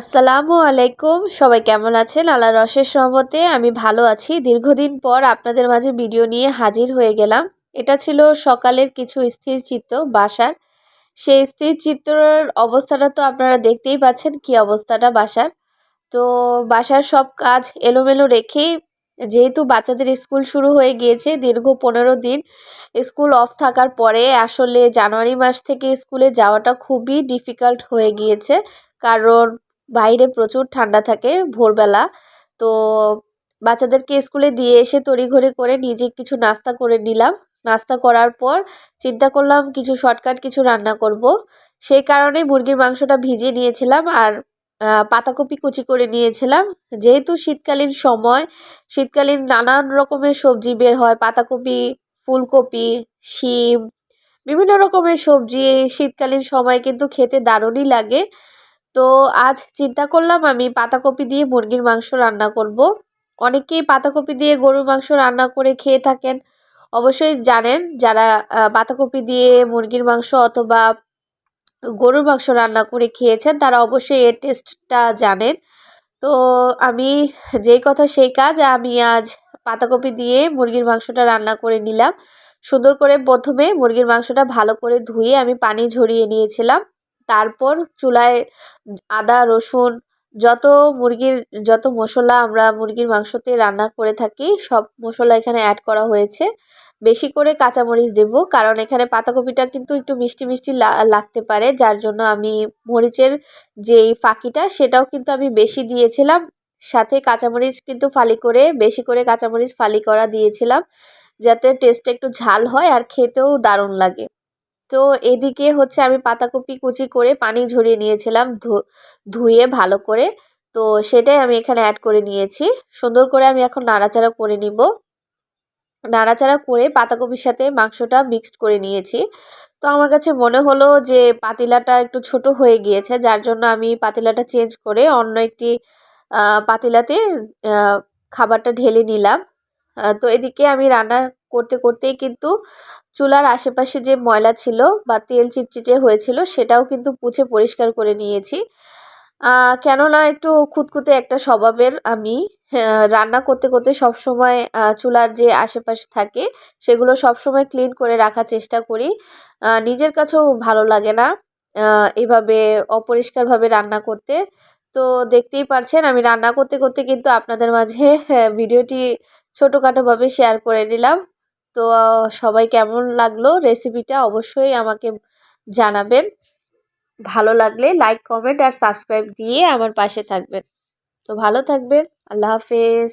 আসসালামু আলাইকুম। সবাই কেমন আছেন? আল্লাহ রসের সহমতে আমি ভালো আছি। দীর্ঘদিন পর আপনাদের মাঝে ভিডিও নিয়ে হাজির হয়ে গেলাম। এটা ছিল সকালের কিছু স্থির চিত্র বাসার। সেই স্থির চিত্রের অবস্থাটা তো আপনারা দেখতেই পাচ্ছেন কি অবস্থাটা বাসার। তো বাসার সব কাজ এলোমেলো রেখেই যেহেতু বাচ্চাদের স্কুল শুরু হয়ে গিয়েছে, দীর্ঘ পনেরো দিন স্কুল অফ থাকার পরে আসলে জানুয়ারি মাস থেকে স্কুলে যাওয়াটা খুবই ডিফিকাল্ট হয়ে গিয়েছে। কারণ বাইরে প্রচুর ঠান্ডা থাকে ভোরবেলা। তো বাচ্চাদেরকে স্কুলে দিয়ে এসে তড়িঘড়ি করে নিজে কিছু নাস্তা করে নিলাম। নাস্তা করার পর চিন্তা করলাম কিছু শর্টকাট কিছু রান্না করব। সেই কারণে মুরগির মাংসটা ভিজিয়ে নিয়েছিলাম আর পাতাকপি কুচি করে নিয়েছিলাম। যেহেতু শীতকালীন সময়, শীতকালীন নানান রকমের সবজি বের হয়, পাতাকপি, ফুলকপি, শিম, বিভিন্ন রকমের সবজি শীতকালীন সময় কিন্তু খেতে দারুণই লাগে। তো আজ চিন্তা করলাম আমি পাতাকপি দিয়ে মুরগির মাংস রান্না করব। অনেকেই পাতাকপি দিয়ে গরুর মাংস রান্না করে খেয়ে থাকেন। অবশ্যই জানেন যারা পাতাকপি দিয়ে মুরগির মাংস অথবা গরুর মাংস রান্না করে খেয়েছেন, তারা অবশ্যই এর টেস্টটা জানেন। তো আমি যেই কথা সেই কাজ, আমি আজ পাতাকপি দিয়ে মুরগির মাংসটা রান্না করে নিলাম। সুন্দর করে প্রথমে মুরগির মাংসটা ভালো করে ধুয়ে আমি পানি ঝরিয়ে নিয়েছিলাম। তারপর চুলায় আদা, রসুন যত মুরগির, যত মশলা আমরা মুরগির মাংসতে রান্না করে থাকি, সব মশলা এখানে অ্যাড করা হয়েছে। বেশি করে কাঁচামরিচ দেব, কারণ এখানে পাতাকপিটা কিন্তু একটু মিষ্টি মিষ্টি লাগতে পারে, যার জন্য আমি মরিচের যেই ফাঁকিটা সেটাও কিন্তু আমি বেশি দিয়েছিলাম। সাথে কাঁচামরিচ কিন্তু ফালি করে, বেশি করে কাঁচামরিচ ফালি করা দিয়েছিলাম, যাতে টেস্টটা একটু ঝাল হয় আর খেতেও দারুণ লাগে। তো এদিকে হচ্ছে আমি পাতাকপি কুচি করে পানি ঝরিয়ে নিয়েছিলাম ধুয়ে ভালো করে। তো সেটাই আমি এখানে অ্যাড করে নিয়েছি। সুন্দর করে আমি এখন নাড়াচাড়া করে নিব। নাড়াচাড়া করে পাতাকপির সাথে মাংসটা মিক্সড করে নিয়েছি। তো আমার কাছে মনে হলো যে পাতিলাটা একটু ছোট হয়ে গিয়েছে, যার জন্য আমি পাতিলাটা চেঞ্জ করে অন্য একটি পাতিলাতে খাবারটা ঢেলে নিলাম। তো এদিকে আমি রান্না করতে করতেই কিন্তু চুলার আশেপাশে যে ময়লা ছিল বা তেল চিটচিটে হয়েছিল সেটাও কিন্তু পুছে পরিষ্কার করে নিয়েছি। কেননা একটু খুঁতখুঁতে একটা স্বভাবের আমি রান্না করতে করতে সব সময় চুলার যে আশেপাশে থাকে সেগুলো সব সময় ক্লিন করে রাখার চেষ্টা করি। নিজের কাছেও ভালো লাগে না এভাবে অপরিষ্কারভাবে রান্না করতে। তো দেখতেই পারছেন আমি রান্না করতে করতে কিন্তু আপনাদের মাঝে হ্যাঁ, ভিডিওটি ছোটোখাটোভাবে শেয়ার করে নিলাম। তো, সবাই কেমন লাগল রেসিপিটা অবশ্যই আমাকে জানাবেন। ভালো লাগলে লাইক কমেন্ট আর সাবস্ক্রাইব দিয়ে আমার পাশে থাকবেন। তো ভালো থাকবেন, আল্লাহ হাফেজ।